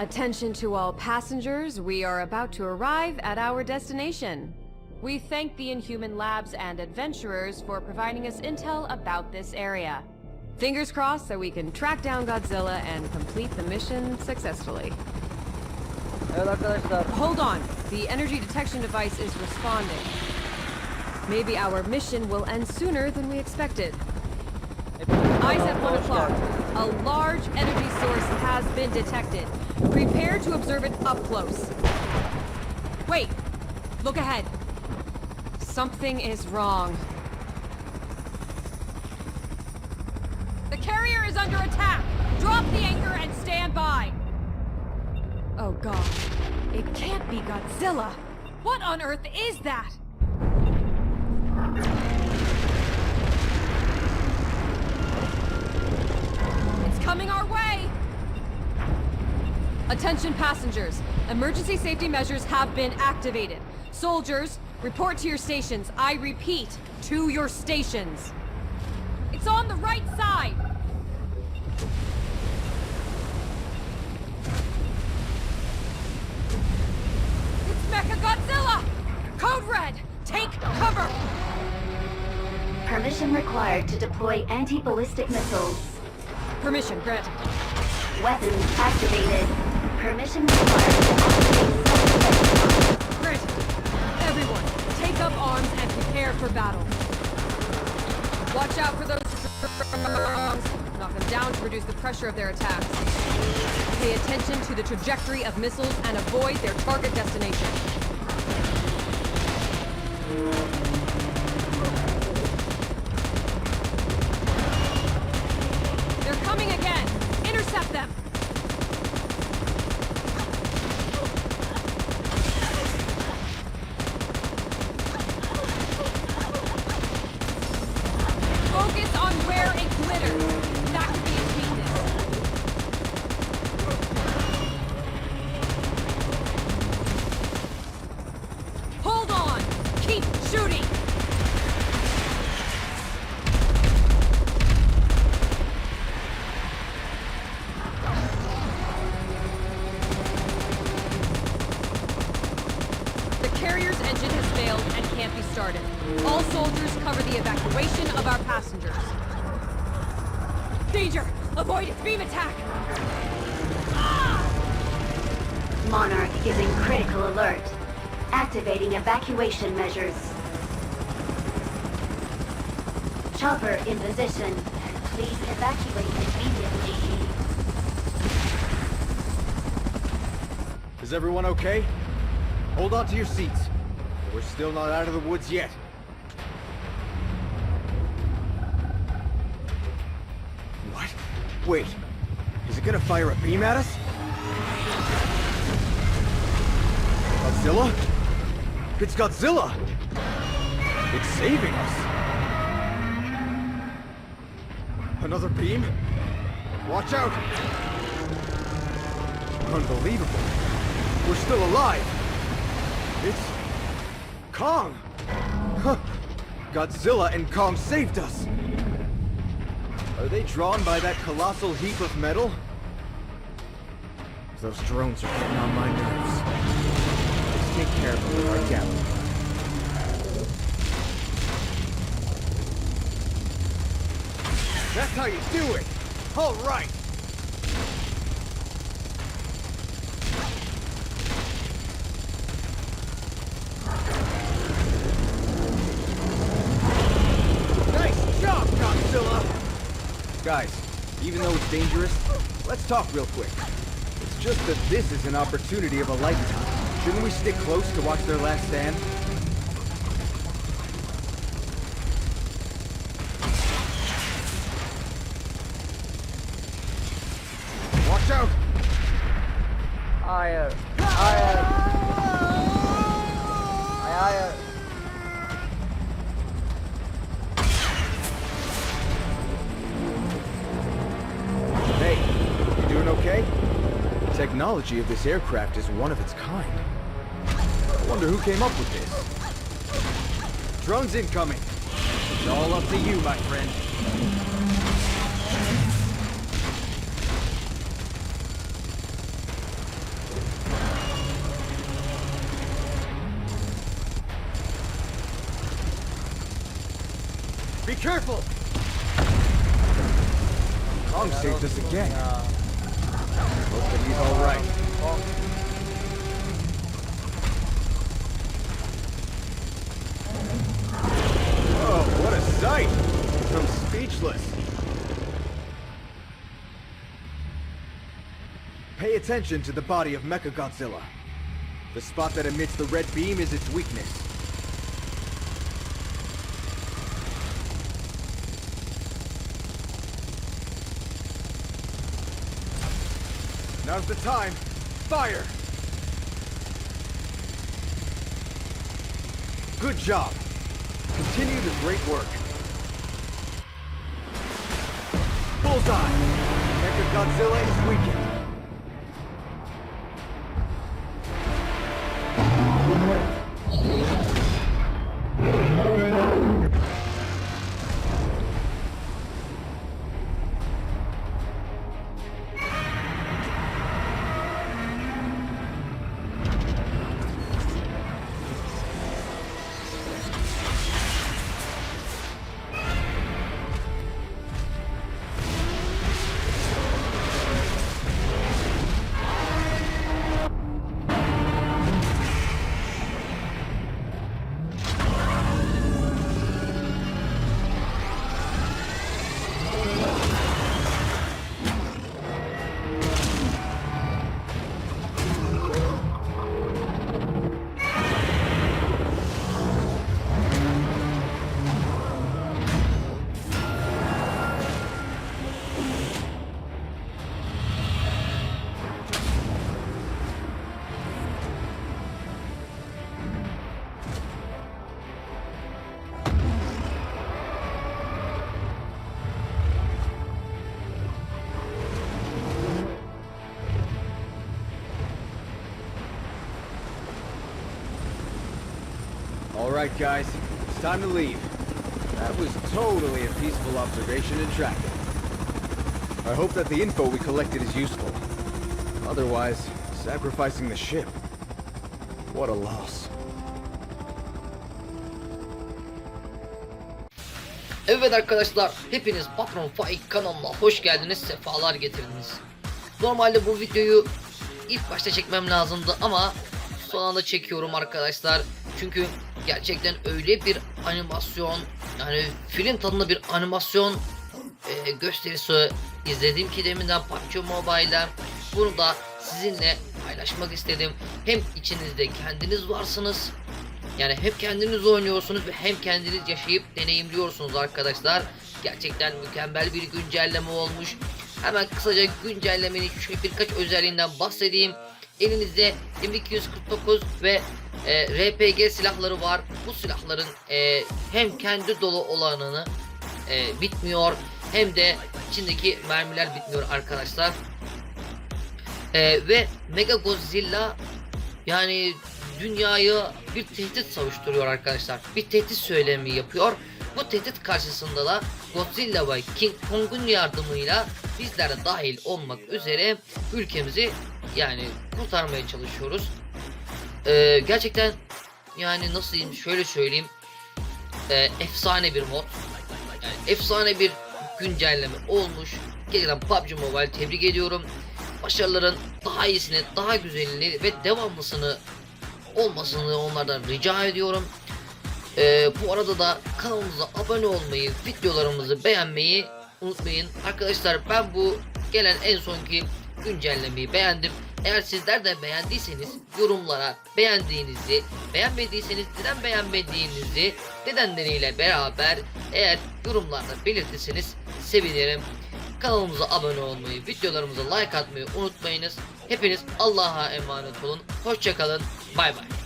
Attention to all passengers, we are about to arrive at our destination. We thank the Inhuman Labs and adventurers for providing us intel about this area. Fingers crossed so we can track down Godzilla and complete the mission successfully. Hold on, the energy detection device is responding. Maybe our mission will end sooner than we expected. Eyes at 1 o'clock. A large energy source has been detected. Prepare to observe it up close. Wait! Look ahead. Something is wrong. The carrier is under attack! Drop the anchor and stand by! Oh god. It can't be Godzilla! What on earth is that? Coming our way! Attention passengers. Emergency safety measures have been activated. Soldiers, report to your stations. I repeat, to your stations. It's on the right side! It's Mechagodzilla! Code Red! Take cover! Permission required to deploy anti-ballistic missiles. Permission granted. Weapons activated. Permission required to activate self-defense. Granted. Everyone, take up arms and prepare for battle. Watch out for those drones. Knock them down to reduce the pressure of their attacks. Pay attention to the trajectory of missiles and avoid their target destination. They're coming again! Intercept them! Focus on where it glitters. That could be its weakness. Hold on! Keep shooting! The carrier's engine has failed and can't be started. All soldiers cover the evacuation of our passengers. Danger! Avoid its beam attack! Monarch is in critical alert. Activating evacuation measures. Chopper in position. Please evacuate immediately. Is everyone okay? Hold on to your seats. We're still not out of the woods yet. What? Wait. Is it gonna fire a beam at us? Godzilla? It's Godzilla! It's saving us! Another beam? Watch out! Unbelievable. We're still alive. It's Kong. Huh. Godzilla and Kong saved us. Are they drawn by that colossal heap of metal? Those drones are getting on my nerves. Let's take care of them with our galley. That's how you do it! All right! Nice job, Godzilla! Guys, even though it's dangerous, let's talk real quick. It's just that this is an opportunity of a lifetime. Shouldn't we stick close to watch their last stand? Watch out! Hayır. Hayır. Hayır hayır. Hey, you doing okay? The technology of this aircraft is one of its kind. I wonder who came up with this. Drones incoming. It's all up to you, my friend. Careful. Kong saved us again. Ya. Hope that he's all right. Kong. Oh, what a sight! I'm speechless. Pay attention to the body of Mechagodzilla. The spot that emits the red beam is its weakness. Now's the time. Fire! Good job. Continue the great work. Bullseye! Mechagodzilla is weakened. Right, guys. It's time to leave. That was totally a peaceful observation and tracking. I hope that the info we collected is useful. Otherwise, sacrificing the ship. What a loss. Evet arkadaşlar, hepiniz Patron Faik kanalına hoş geldiniz, sefalar getirdiniz. Normalde bu videoyu ilk başta çekmem lazımdı ama son anda çekiyorum arkadaşlar. Çünkü gerçekten öyle bir animasyon, yani film tadında bir animasyon e, gösterisi izledim ki deminden PUBG Mobile'den. Bunu da sizinle paylaşmak istedim. Hem içinizde kendiniz varsınız yani hem kendiniz oynuyorsunuz ve hem kendiniz yaşayıp deneyimliyorsunuz arkadaşlar. Gerçekten mükemmel bir güncelleme olmuş. Hemen kısaca güncellemenin şöyle birkaç özelliğinden bahsedeyim. Elinizde M249 ve e, RPG silahları var. Bu silahların e, hem kendi dolu olanını e, bitmiyor hem de içindeki mermiler bitmiyor arkadaşlar. E, ve Mega Godzilla yani dünyayı bir tehdit savuşturuyor arkadaşlar. Bir tehdit söylemi yapıyor. Bu tehdit karşısında da Godzilla ve King Kong'un yardımıyla bizler de dahil olmak üzere ülkemizi yani kurtarmaya çalışıyoruz. Ee, gerçekten yani nasıl diyeyim şöyle söyleyeyim. Ee, efsane bir mod. Yani efsane bir güncelleme olmuş. Gerçekten PUBG Mobile tebrik ediyorum. Başarıların daha iyisini, daha güzelini ve devamlısını olmasını onlardan rica ediyorum. Ee, bu arada da kanalımıza abone olmayı, videolarımızı beğenmeyi unutmayın. Arkadaşlar ben bu gelen en sonki güncellemeyi beğendim. Eğer sizler de beğendiyseniz yorumlara beğendiğinizi, beğenmediyseniz neden beğenmediğinizi nedenleriyle beraber eğer yorumlarda belirtirseniz sevinirim. Kanalımıza abone olmayı, videolarımıza like atmayı unutmayınız. Hepiniz Allah'a emanet olun. Hoşçakalın. Bay bay.